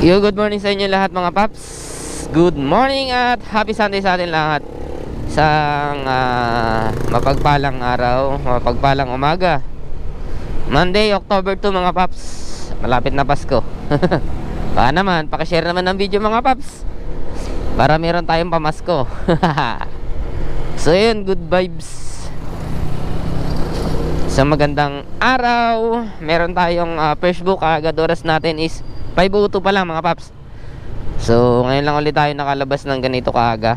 Yo, good morning sa inyo lahat mga paps. Good morning at happy Sunday sa atin lahat. Isang ah, mapagpalang araw, mapagpalang umaga. Monday, October 2 mga paps. Malapit na Pasko. Baka naman, pakishare naman ng video mga paps. Para meron tayong pamasko. so yun, good vibes. Sa magandang araw, meron tayong uh, Facebook agad oras natin is 5.02 pa lang mga paps. So ngayon lang ulit tayo nakalabas ng ganito kaaga.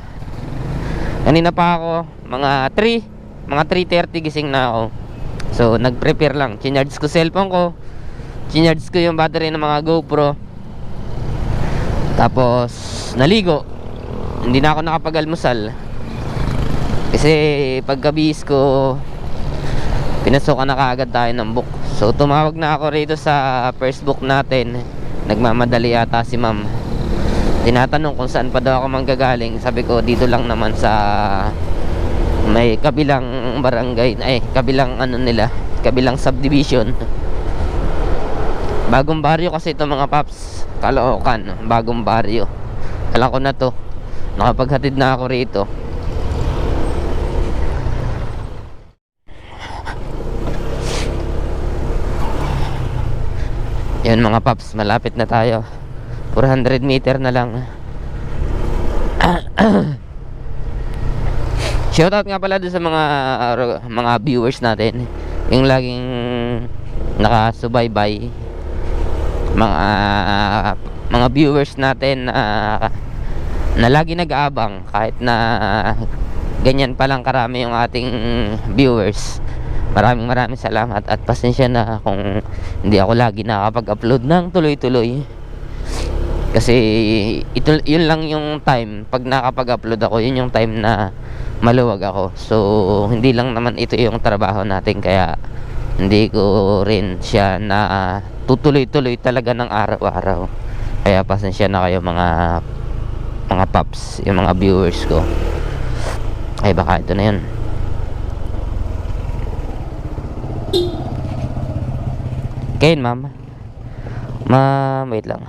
Kanina pa ako mga 3 Mga 3.30 gising na ako. So nag-prepare lang. Chinarge ko cellphone ko. Chinarge ko yung battery ng mga GoPro. Tapos naligo. Hindi na ako nakapag-almusal. Kasi pagkabihis ko Pinasukan na kaagad tayo ng book. So tumawag na ako rito sa first book natin Nagmamadali yata si ma'am. Tinatanong kung saan pa daw ako manggagaling. Sabi ko dito lang naman sa May kabilang barangay Ay kabilang ano nila Kabilang subdivision. Bagong baryo kasi ito mga paps. Caloocan Bagong baryo. Alam ko na to. Nakapaghatid na ako rito Yan mga paps, malapit na tayo. 400 meter na lang. Shoutout nga pala doon sa mga mga viewers natin. Yung laging nakasubaybay. Mga mga viewers natin na na lagi nag-aabang kahit na ganyan pa lang karami yung ating viewers. Maraming maraming salamat at pasensya na kung hindi ako lagi nakakapag-upload ng tuloy-tuloy. Kasi ito yun lang yung time pag nakapag-upload ako, yun yung time na maluwag ako. So hindi lang naman ito yung trabaho natin kaya hindi ko rin siya na tutuloy-tuloy talaga ng araw-araw. Kaya pasensya na kayo mga mga paps, yung mga viewers ko. Ay baka ito na yun. Kain, ma'am. Ma'am, wait lang.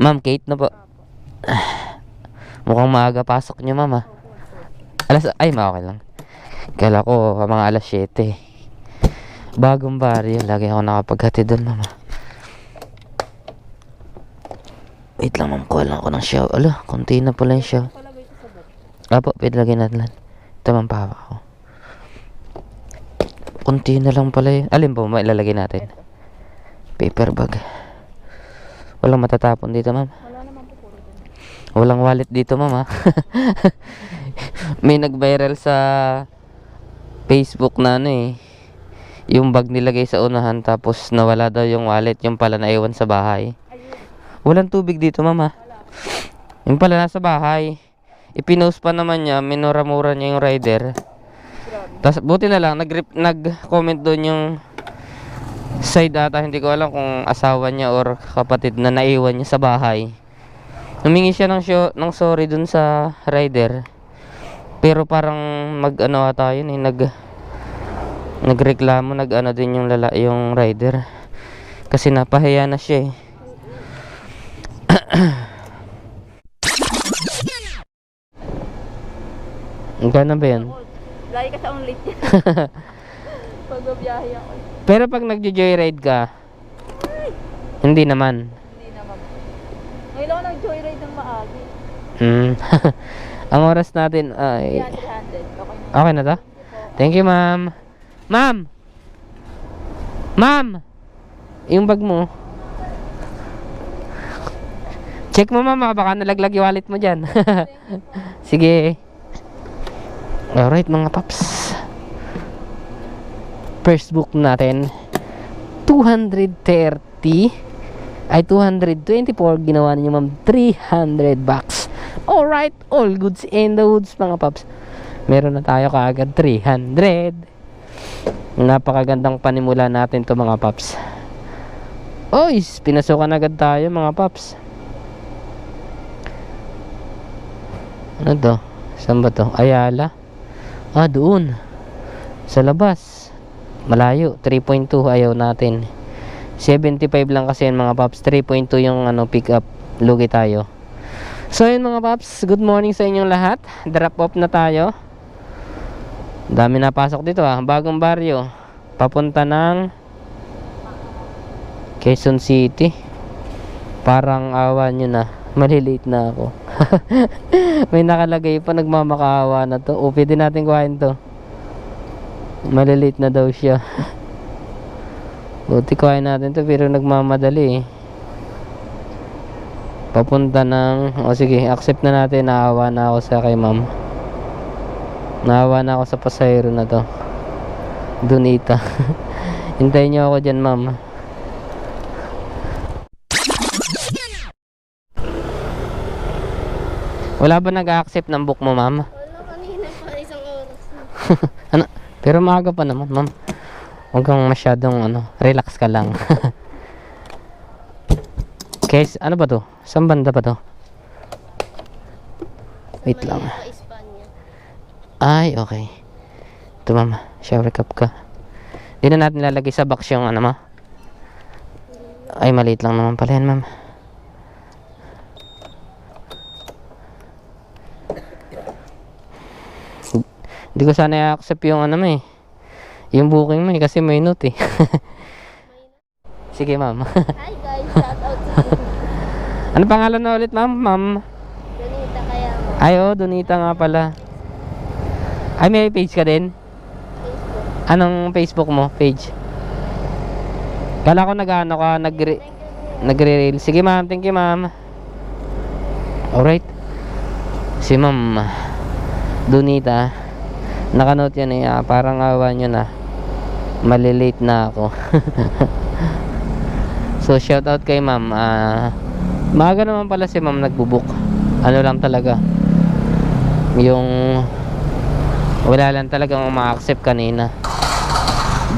Ma'am, Kate na po. Mukhang maaga pasok niyo, ma'am. ah. Alas, ay, ma, okay lang. Kala ko, mga alas 7. Bagong baryo. Lagi ako nakapaghatid doon, ma'am. ah. Wait lang, ma'am. Kuha lang ako ng show. Ala, konti na pala yung show. Apo, pwede lagyan natin lang. Ito, ma'am, pahawa ko. Kunti na lang pala yun. Alin po may ilalagay natin? Paper bag. Walang matatapon dito, ma'am. Wala naman po puro dun. Walang wallet dito, ma'am, ha? may nag-viral sa Facebook na ano eh. Yung bag nilagay sa unahan tapos nawala daw yung wallet. Yung pala naiwan sa bahay. Walang tubig dito, ma'am, ha? Yung pala nasa bahay. Ipinost pa naman niya, minura-mura niya yung rider. Tapos buti na lang nag nag-comment doon yung side ata hindi ko alam kung asawa niya or kapatid na naiwan niya sa bahay. Humingi siya ng show, ng sorry dun sa rider. Pero parang mag ano ata yun eh nag nagreklamo nag ano din yung lala yung rider. Kasi napahiya na siya eh. Gano'n ba yan? Lagi ka sa only niya. Pag biyahe ako. Pero pag nagjo-joyride ka, hindi naman. Hindi naman. Ngayon ako nag-joyride ng maagi. Hmm. Ang oras natin ay 300. Okay na. okay na to? Thank you, ma'am. Ma'am. Ma'am. Yung bag mo. Check mo, mama. Baka nalaglag yung wallet mo dyan. Sige. Alright, mga paps. First book natin. 230 ay 224 ginawa niyo ma'am. 300 bucks. Alright all goods in the woods mga paps meron na tayo kaagad 300 napakagandang panimula natin to mga paps oy pinasukan agad tayo mga paps ano to? Saan ba to? Ayala ah doon sa labas malayo 3.2 ayaw natin 75 lang kasi yan mga paps. 3.2 yung ano, pick up. Lugi tayo. So yun mga paps, good morning sa inyong lahat. Drop off na tayo. Dami na pasok dito ah. Bagong baryo. Papunta ng Quezon City. Parang awa nyo na. Malilate na ako. May nakalagay pa nagmamakaawa na to. O, pwede natin kuhain to. Malilate na daw siya. Buti kuhain natin to pero nagmamadali eh. Papunta ng... O sige, accept na natin. Naawa na ako sa kay ma'am. Naawa na ako sa pasahero na to. Donita. Hintayin niyo ako dyan ma'am. Wala ba nag-accept ng book mo ma'am? Wala kanina pa isang oras ano? Pero maaga pa naman, ma'am. Huwag kang masyadong ano, relax ka lang. Guys, ano ba to? Saan banda ba to? Wait lang. Ay, okay. Ito ma'am, shower cup ka. Di na natin lalagay sa box yung ano mo. Ay, maliit lang naman pala yan, ma'am. Hindi ko sana i-accept yung ano mo eh. Yung booking mo eh, kasi may note eh. Sige, ma'am. Hi guys, shout out to you. ano pangalan na ulit, ma'am? Ma'am? Donita kaya mo. Ay, oh, Donita nga pala. Ay, may page ka din? Facebook. Anong Facebook mo? Page? Kala ko nag-ano ka, nagre nagre-reel. Sige ma'am, thank you ma'am. Alright. Si ma'am, Donita, nakanote yan eh, ah, parang awa nyo na. Malilate na ako. so, shout out kay ma'am. Ah, maaga naman pala si ma'am nagbubuk. Ano lang talaga. Yung wala lang talagang ma-accept kanina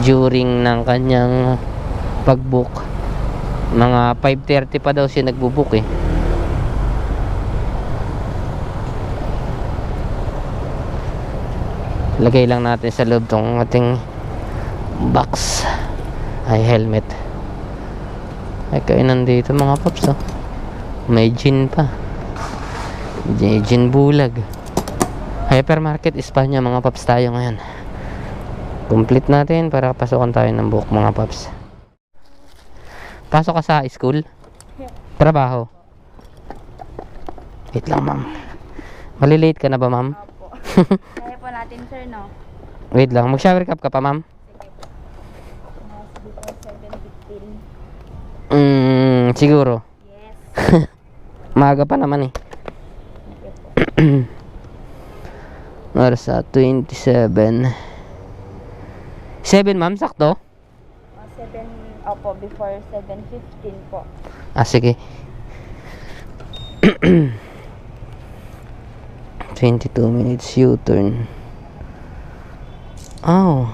during ng kanyang pag-book mga 5.30 pa daw siya nagbo-book eh lagay lang natin sa loob tong ating box. Ay helmet. Ay kainan dito mga paps oh. may gin pa. May gin bulag. Hypermarket Espanya mga paps tayo ngayon. Complete natin para pasukan tayo ng book mga paps. Pasok ka sa school? Trabaho? Wait lang ma'am. Malilate ka na ba ma'am Natin sir no. wait lang mag shower cup ka pa ma'am Mas before 7.15. mm, siguro Yes. maaga pa naman eh Oras sa 27 7 ma'am sakto Uh, 7, opo, before 7.15 po. Ah, sige. 22 minutes U-turn. Oh.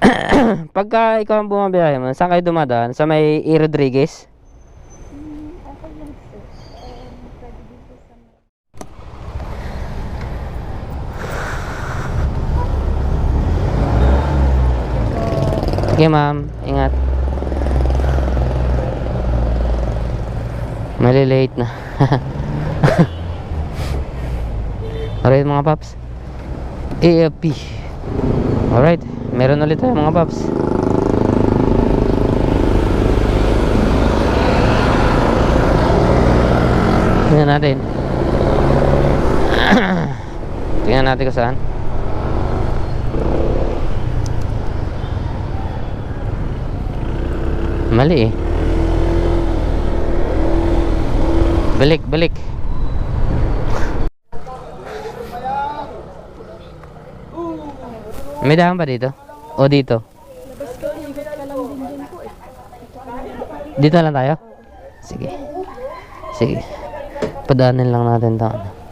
Pagka ikaw ang bumabiyahe mo, saan kayo dumadaan? Sa may E. Rodriguez? Sige ma'am, ingat. Malilate na. Alright mga paps. AFP. Alright, meron ulit tayo mga paps. Tingnan natin. Tingnan natin kung saan. Mali eh. Balik, balik. May daan ba dito? O dito? Dito lang tayo? Sige. Sige. Padaanin lang natin ito. Ano.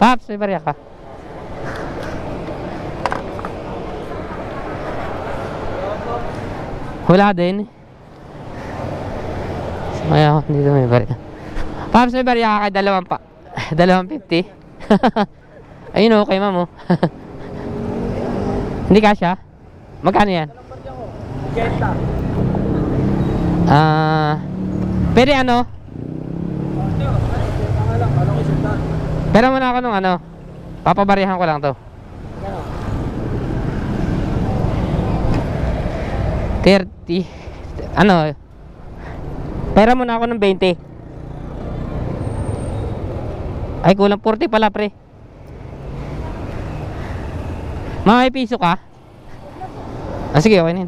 Paps! Paps, may barya ka. Wala din. Ako, dito may barya. Paps, may barya ka kay dalawang pa. Dalawang fifty. Ayun okay ma'am oh. Hindi kasha? Magkano yan? Ah, pwede ano? Sundan? Pero muna ako nung ano. Papabarihan ko lang to. 30. Ano? Pera muna ako ng 20. Ay, kulang 40 pala, pre. Mga may piso ka? Ah, sige, okay na.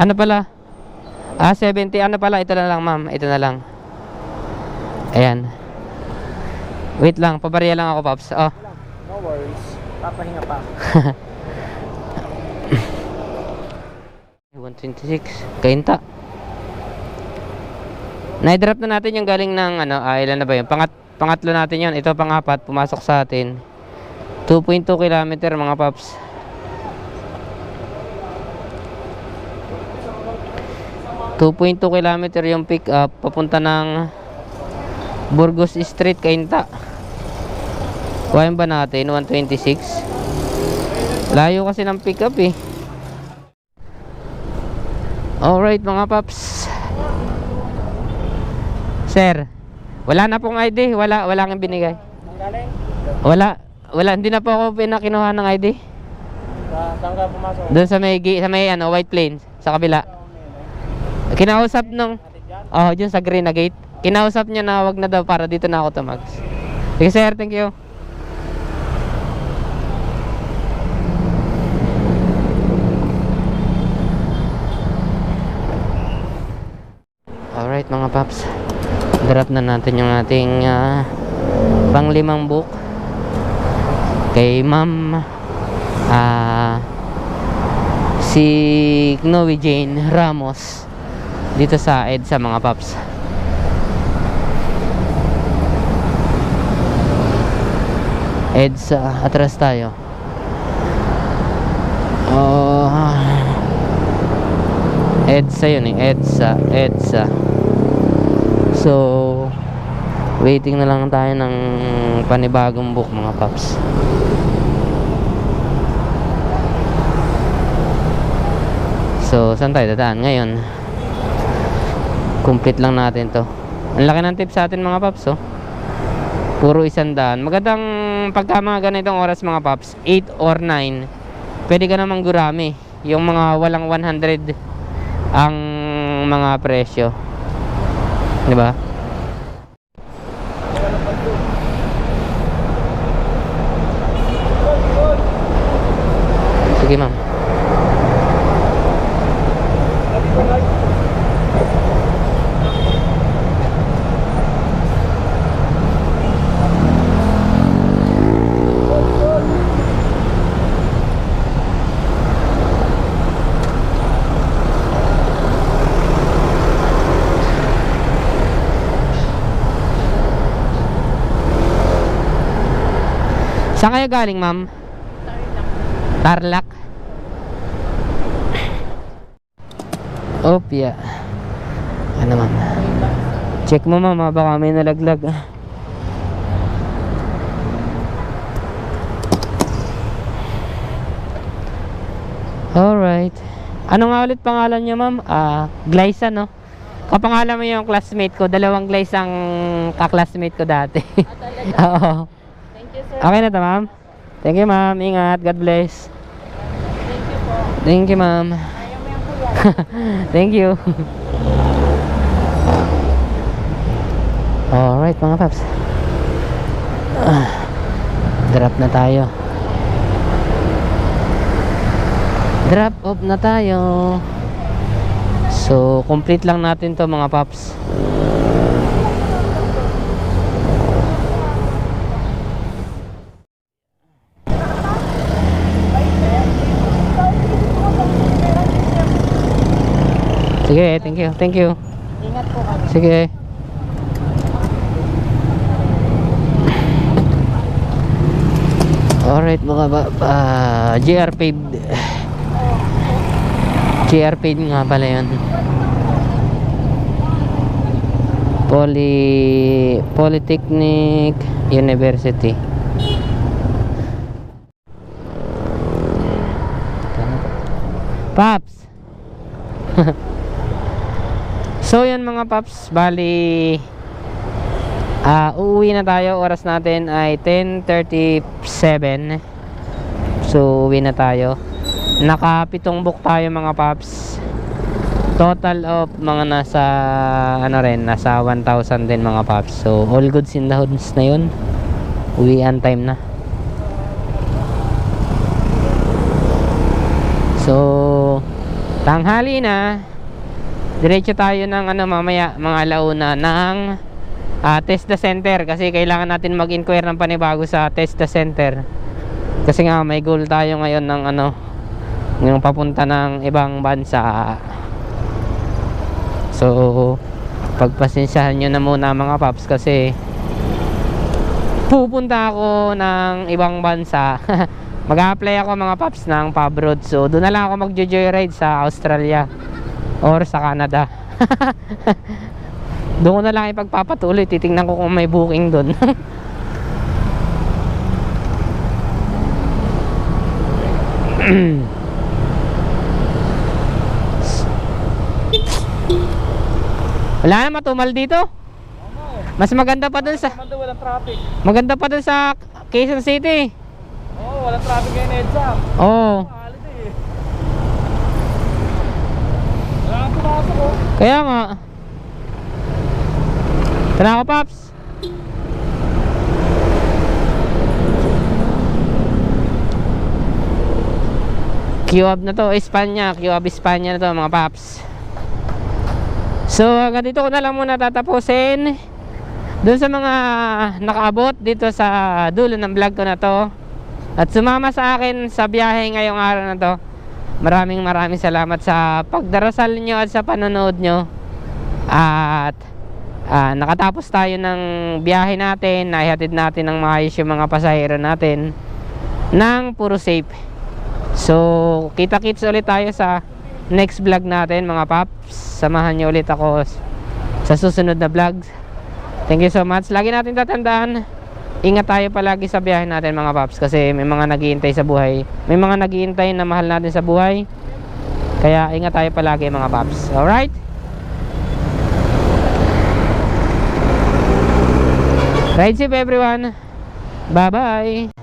Ano pala? Ah, 70. Ano pala? Ito na lang, ma'am. Ito na lang. Ayan. Wait lang. Pabariya lang ako, Pops. Oh. No worries. Papahinga pa. 126 kainta na-drop na natin yung galing ng ano ah, ilan na ba yun Pangat, pangatlo natin yun ito pangapat pumasok sa atin 2.2 kilometer mga paps ...2.2 kilometer yung pick up... ...papunta ng... ...Burgos Street, Kainta... ...kuhain ba natin... ...126... ...layo kasi ng pick up eh... Alright mga paps. Sir, wala na pong ID, wala wala kang binigay. Wala, wala hindi na po ako pinakinuha ng ID. Sa, saan? Doon sa may sa may ano, White Plains sa kabila. Kinausap nung? Oh, dyan sa green na gate. Kinausap niya na wag na daw para dito na ako tumags. Sige sir, thank you. Alright mga paps. Drop na natin yung ating ah, panglimang book. Kay ma'am ah si Chloe Jane Ramos dito sa EDSA mga paps. EDSA, atras tayo. Oh, EDSA yun eh, EDSA, EDSA. So, waiting na lang tayo ng panibagong book mga paps. So, saan tayo dadaan ngayon? Complete lang natin to. Ang laki ng tip sa atin mga paps, oh. Puro isang daan. Magandang pagka mga ganitong oras mga paps, 8 or 9, pwede ka namang gurami. Yung mga walang 100 ang mga presyo. Di ba? Sige ma'am. Saan kayo galing, ma'am? Tarlac. Opya. Ano, ma'am? Check mo, ma'am, ah, baka may nalaglag. Alright. Ano nga ulit pangalan niyo, ma'am? Ah, Glyza, no? Kapangalan mo yung classmate ko. Dalawang Glyza ang kaklasmate ko dati. Oo. Okay na to, ma'am? Thank you, ma'am. Ingat. God bless. Thank you po. Thank you, ma'am. Thank you. Alright, mga paps. Ah, drop na tayo. Drop off na tayo. So, complete lang natin to mga paps. Sige, thank you. Thank you. Ingat po kami. Sige. Alright mga ba, ah, GR paved GRP nga pala yun. Poly Polytechnic University. Paps. so yan mga paps, bali ah uuwi na tayo. Oras natin ay 10:37. So uwi na tayo. Nakapitong book tayo mga paps. Total of mga nasa ano rin, nasa 1,000 din mga paps. So all goods in the hoods na yun. Uwian time na. So, tanghali na. Diretso tayo ng ano mamaya, mga launa ng ah, Testa Center kasi kailangan natin mag-inquire ng panibago sa Testa Center. Kasi nga may goal tayo ngayon ng ano yung papunta ng ibang bansa. So, pagpasensyahan nyo na muna mga paps kasi pupunta ako ng ibang bansa. Mag-a-apply ako mga paps ng Pabroad. So, doon na lang ako mag-joyride sa Australia or sa Canada. doon ko na lang ipagpapatuloy. Titingnan ko kung may booking doon. Wala na matumal dito. Mas maganda pa dun sa maganda pa dun sa Quezon City. Oo, oh, walang traffic ngayon EDSA. Oo. Holiday eh. Wala kang Kaya nga. Tara ako, Paps. Q-Hub na to, Espanya. Q-Hub Espanya na to, mga Paps. So, hanggang dito ko na lang muna tatapusin. Doon sa mga nakaabot dito sa dulo ng vlog ko na to. At sumama sa akin sa biyahe ngayong araw na to. Maraming maraming salamat sa pagdarasal nyo at sa panonood nyo. At ah, nakatapos tayo ng biyahe natin. Naihatid natin ng maayos yung mga pasahero natin ng puro safe. So, kita-kits ulit tayo sa next vlog natin mga paps. Samahan nyo ulit ako sa susunod na vlogs. Thank you so much. Lagi natin tatandaan, ingat tayo palagi sa biyahe natin mga paps kasi may mga naghihintay sa buhay. May mga naghihintay na mahal natin sa buhay. Kaya ingat tayo palagi mga paps. Alright? Ride safe everyone. Bye-bye.